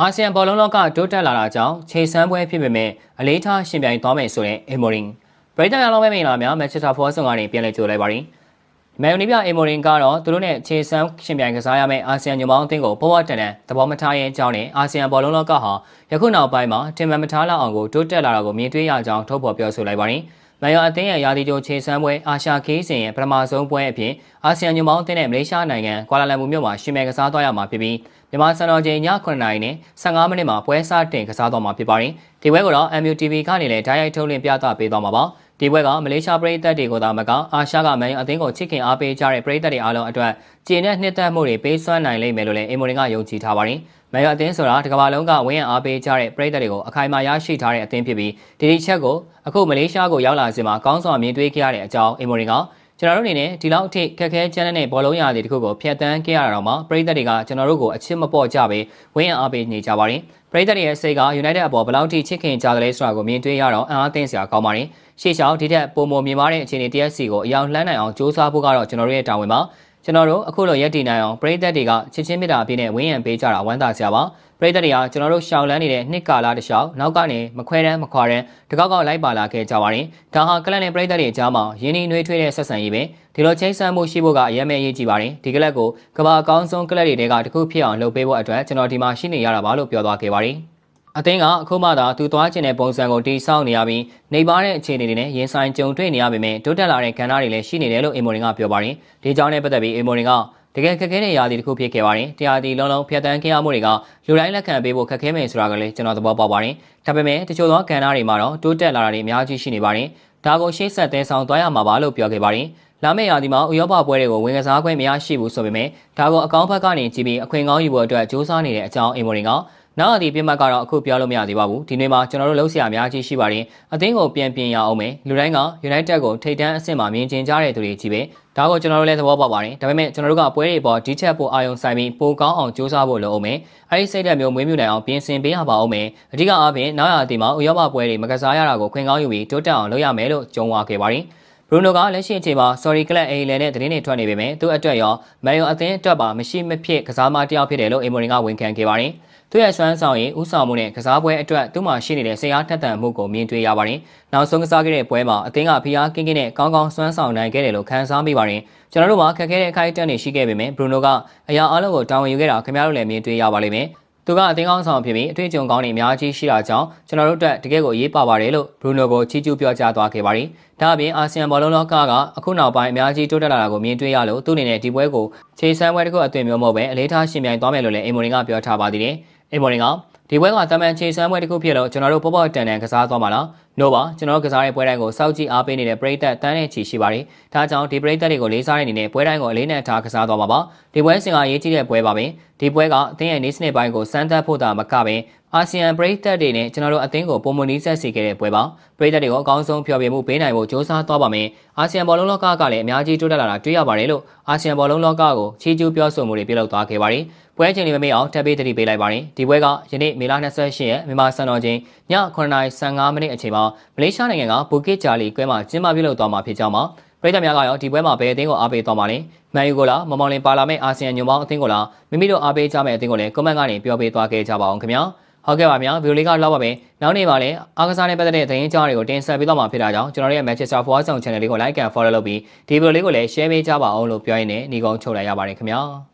အာဆီယံဘောလုံးလောကတိုးတက်လာတာကြောင့်ခြေစမ်းပွဲဖြစ်ပေမဲ့အလေးထားရှင်ပြိုင်သွားမယ်ဆိုတဲ့အီမိုရင်ပရိသတ်အားလုံးပဲမင်္ဂလာများမန်ချက်စတာဖော်ဆုံကနေပြန်လည်ကြိုလိုက်ပါရစေ။မယ်ယိုနီပြအီမိုရင်ကတော့သူတို့နဲ့ခြေစမ်းရှင်ပြိုင်ကစားရမယ့်အာဆီယံညမောင်းအသင်းကိုပေါ်ပေါ်တန်တန်သဘောမထားရဲ့အကြောင်းနဲ့အာဆီယံဘောလုံးလောကဟာယခုနောက်ပိုင်းမှာတင်မှန်မထားလောက်အောင်ကိုတိုးတက်လာတာကိုမြင်တွေ့ရကြောင်းထုတ်ဖော်ပြောဆိုလိုက်ပါရစေ။ မန်ယောအသင်းရဲ့ရာသီကြိုခြေစမ်းပွဲအာရှခေးစဉ်ရဲ့ပထမဆုံးပွဲအဖြစ်အာဆီယံညမောင်းအသင်းနဲ့မလေးရှားနိုင်ငံကွာလာလမ်ပူမြို့မှာရှင်မယ်ကစားသွားရမှာဖြစ်ပြီးမြန်မာစံတော်ချိန်ည9:00နာရီနဲ့15မိနစ်မှာပွဲစတင်ကစားသွားမှာဖြစ်ပါတယ်။ဒီပွဲကိုတော့ MUTV ကနေလည်းဓာတ်ရိုက်ထုတ်လွှင့်ပြသပေးသွားမှာပါ။ ဒီပွဲကမလေးရှားပြည်သက်တွေကိုသာမကအာရှကမန်ယူအသင်းကိုချစ်ခင်အားပေးကြတဲ့ပြည်သက်တွေအားလုံးအတွက်ကျင်းတဲ့နှစ်သက်မှုတွေပေးစွမ်းနိုင်လိမ့်မယ်လို့လည်းအင်မိုရင်ကယုံကြည်ထားပါတယ်။မန်ယူအသင်းဆိုတာတစ်ကမ္ဘာလုံးကဝင်းရံအားပေးကြတဲ့ပြည်သက်တွေကိုအခိုင်အမာရရှိထားတဲ့အသင်းဖြစ်ပြီးဒီဒီချက်ကိုအခုမလေးရှားကိုရောက်လာစဉ်မှာကောင်းစွာမြင်တွေ့ခဲ့ရတဲ့အကြောင်းအင်မိုရင်က ကျွန်တော်တို့အနေနဲ့ဒီလောက်အထိခက်ခဲကျန်းတဲ့ဘောလုံးရာသီတစ်ခုကိုဖျက်ဆီးခဲ့ရတာတော့မှပြည်သက်တွေကကျွန်တော်တို့ကိုအချစ်မပေါ့ကြပဲဝင်းရံအားပေးနေကြပါတယ်။ပြည်သက်တွေရဲ့စိတ်က United အပေါ်ဘယ်လောက်ထိချစ်ခင်ကြတယ်လဲဆိုတာကိုမြင်တွေ့ရတော့အံ့အားသင့်စရာကောင်းပါတယ်။ရှေ့လျှောက်ဒီထက်ပုံမမြင်မာတဲ့အခြေအနေ TSC ကိုအရောက်လှမ်းနိုင်အောင်စ조사ဖို့ကတော့ကျွန်တော်တို့ရဲ့တာဝန်ပါ။ ကျွန်တော်တို့အခုလိုရက်တည်နိုင်အောင်ပြည်သက်တွေကချစ်ချင်းမြတ်တာအပြည့်နဲ့ဝင်းရံပေးကြတာဝမ်းသာစရာပါ။ပြည်သက်တွေကကျွန်တော်တို့ရှောင်လန်းနေတဲ့နှစ်ကာလတစ်လျှောက်နောက်ကနေမခွဲတမ်းမခွာတမ်းတကောက်ကောက်လိုက်ပါလာခဲ့ကြပါတယ်။ဒါဟာကလပ်နဲ့ပြည်သက်တွေအကြားမှာရင်းနှီးနှွေးထွေးတဲ့ဆက်ဆံရေးပဲ။ဒီလိုချိန်ဆမှုရှိဖို့ကအရေးမဲ့အရေးကြီးပါတယ်။ဒီကလပ်ကိုကမ္ဘာအကောင်းဆုံးကလပ်တွေကတခုဖြစ်အောင်လုပ်ပေးဖို့အတွက်ကျွန်တော်ဒီမှာရှိနေရတာပါလို့ပြောသွားခဲ့ပါတယ်။ အသင်းကအခုမှသာသူသွားကျင်တဲ့ပုံစံကိုတိစောက်နေရပြီးနေပါတဲ့အခြေအနေတွေနဲ့ရင်ဆိုင်ကြုံတွေ့နေရပေမဲ့တိုးတက်လာတဲ့ကဏ္ဍတွေလည်းရှိနေတယ်လို့အင်မိုရင်ကပြောပါတယ်။ဒီကြောင့်နဲ့ပတ်သက်ပြီးအင်မိုရင်ကတကယ်ခက်ခဲတဲ့ရာသီတစ်ခုဖြစ်ခဲ့ပါတယ်။တရားဒီလုံးလုံးဖျက်ဆီးခဲ့ရမှုတွေကလူတိုင်းလက်ခံပေးဖို့ခက်ခဲမယ်ဆိုတာကလည်းကျွန်တော်သဘောပေါက်ပါတယ်။ဒါပေမဲ့တချို့သောကဏ္ဍတွေမှာတော့တိုးတက်လာတာတွေအများကြီးရှိနေပါတယ်။ဒါကိုရှေ့ဆက်သဲဆောင်သွားရမှာပါလို့ပြောခဲ့ပါတယ်။လာမယ့်ရာသီမှာဥရောပပွဲတွေကိုဝင်ကစားခွင့်မရရှိဘူးဆိုပေမဲ့ဒါကိုအကောင့်ဘက်ကနေကြည့်ပြီးအခွင့်ကောင်းယူဖို့အတွက်စ조사နေတဲ့အကြောင်းအင်မိုရင်က နောက်အသည့်ပြတ်မှတ်ကတော့အခုပြောလို့မရသေးပါဘူးဒီနေ့မှာကျွန်တော်တို့လှုပ်ရှားအများကြီးရှိပါတယ်အသင်းကိုပြန်ပြင်ရအောင်မယ်လူတိုင်းက United ကိုထိတ်တန်းအဆင့်မှာမြင်ကျင်ကြတဲ့သူတွေကြီးပဲဒါကိုကျွန်တော်တို့လည်းသဘောပေါက်ပါတယ်ဒါပေမဲ့ကျွန်တော်တို့ကပွဲတွေပေါ်ဒီချက်ပိုအာယုံဆိုင်ပြီးပိုကောင်းအောင်စူးစမ်းဖို့လိုအောင်မယ်အဲဒီစိတ်ဓာတ်မျိုးမွေးမြူနိုင်အောင်ပြင်ဆင်ပေးရပါအောင်မယ်အဓိကအားဖြင့်နောက်ရအသည့်မှာဥရောပပွဲတွေမကစားရတာကိုခွင့်ကောင်းယူပြီးတိုးတက်အောင်လုပ်ရမယ်လို့ကြုံဝါခဲ့ပါတယ်ဘရူနိုကလက်ရှိအချိန်မှာ sorry club အေလန်နဲ့သတင်းတွေထွက်နေပေမဲ့သူ့အတွက်ရောမန်ယူအသင်းအတွက်ပါမရှိမဖြစ်ကစားမတယောက်ဖြစ်တယ်လို့အီမိုရင်ကဝန်ခံခဲ့ပါတယ်။ သူရဲ့စွမ်းဆောင်ရည်ဥဆောင်မှုနဲ့ကစားပွဲအတွက်သူ့မှာရှိနေတဲ့စိတ်အားထက်သန်မှုကိုမြင်တွေ့ရပါတယ်။နောက်ဆုံးကစားခဲ့တဲ့ပွဲမှာအသင်းကဖိအားကင်းကင်းနဲ့ကောင်းကောင်းစွမ်းဆောင်နိုင်ခဲ့တယ်လို့ခံစားမိပါတယ်။ကျွန်တော်တို့မှာခက်ခဲတဲ့အခိုက်အတန့်တွေရှိခဲ့ပေမဲ့ဘရူနိုကအရာအလုံးကိုတာဝန်ယူခဲ့တာခင်ဗျားတို့လည်းမြင်တွေ့ရပါလိမ့်မယ်။သူကအသင်းကောင်းဆောင်ဖြစ်ပြီးအတွေ့အကြုံကောင်းတွေအများကြီးရှိတာကြောင့်ကျွန်တော်တို့အတွက်တကယ်ကိုအရေးပါပါတယ်လို့ဘရူနိုကိုချီးကျူးပြောကြားသွားခဲ့ပါတယ်။ဒါအပြင်အာဆီယံဘောလုံးလောကကအခုနောက်ပိုင်းအများကြီးတိုးတက်လာတာကိုမြင်တွေ့ရလို့သူ့အနေနဲ့ဒီပွဲကိုခြေစမ်းပွဲတစ်ခုအသွင်မျိုးမဟုတ်ပဲအလေးထားရှင်ပြိုင်သွားမယ်လို့လည်းအင်မိုရင်ကပြောထားပါသေးတယ်။ အင်မိုရင်ကဒီပွဲကတမန်ချေစမ်းပွဲတစ်ခုဖြစ်တော့ကျွန်တော်တို့ပေါ်ပေါ်တန်တန်ကစားသွားမှာလား။ no ပါကျွန်တော်ကစားတဲ့ပွဲတိုင်းကိုစောက်ကြည့်အားပေးနေတဲ့ပရိသတ်တန်းနဲ့ချီရှိပါတယ်။ဒါကြောင့်ဒီပရိသတ်တွေကိုလေးစားတဲ့အနေနဲ့ပွဲတိုင်းကိုအလေးနဲ့ထားကစားသွားမှာပါ။ဒီပွဲစဉ်ကရေးကြည့်တဲ့ပွဲပါပဲ။ဒီပွဲကအသင်းရဲ့နေစနစ်ပိုင်းကိုစမ်းသပ်ဖို့တာမကပဲအာဆီယံပရိသတ်တွေနဲ့ကျွန်တော်တို့အသင်းကိုပုံမနီးဆက်စီခဲ့တဲ့ပွဲပါပရိသတ်တွေကိုအကောင်းဆုံးဖျော်ဖြေမှုပေးနိုင်ဖို့စ조사သွားပါမယ်အာဆီယံဘောလုံးလောကကလည်းအများကြီးတိုးတက်လာတာတွေ့ရပါတယ်လို့အာဆီယံဘောလုံးလောကကိုချီးကျူးပြောဆိုမှုတွေပြုလုပ်သွားခဲ့ပါတယ်ပွဲချိန်လေးမမေ့အောင်ထပ်ပေးသတိပေးလိုက်ပါတယ်ဒီပွဲကယနေ့မေလ28ရက်မြန်မာစံတော်ချိန်ည9:15မိနစ်အချိန်မှာမလေးရှားနိုင်ငံကဘူကစ်ဂျာလီကွဲမှာကျင်းပပြုလုပ်သွားမှာဖြစ်ကြောင်းမှာ ပြည်သူများကရောဒီပွဲမှာဘယ်အသင်းကိုအားပေးသွားမှာလဲမန်ယူကိုလားမမောင်လင်ပါလာမယ့်အာဆီယံညွန်ပေါင်းအသင်းကိုလားမိမိတို့အားပေးကြမယ့်အသင်းကိုလည်းကွန်မန့်ကနေပြောပေးသွားခဲ့ကြပါအောင်ခင်ဗျာဟုတ်ကဲ့ပါဗျာဗီဒီယိုလေးကလောက်ပါပဲနောက်နေ့ပါလဲအားကစားနဲ့ပတ်သက်တဲ့သတင်းကြားတွေကိုတင်ဆက်ပေးတော့မှာဖြစ်တာကြောင့်ကျွန်တော်တို့ရဲ့ Manchester Forward Zone Channel လေးကို like and follow လုပ်ပြီးဒီဗီဒီယိုလေးကိုလည်း share ပေးကြပါအောင်လို့ပြောရင်းနဲ့ညီကုန်းချုပ်လိုက်ရပါတယ်ခင်ဗျာ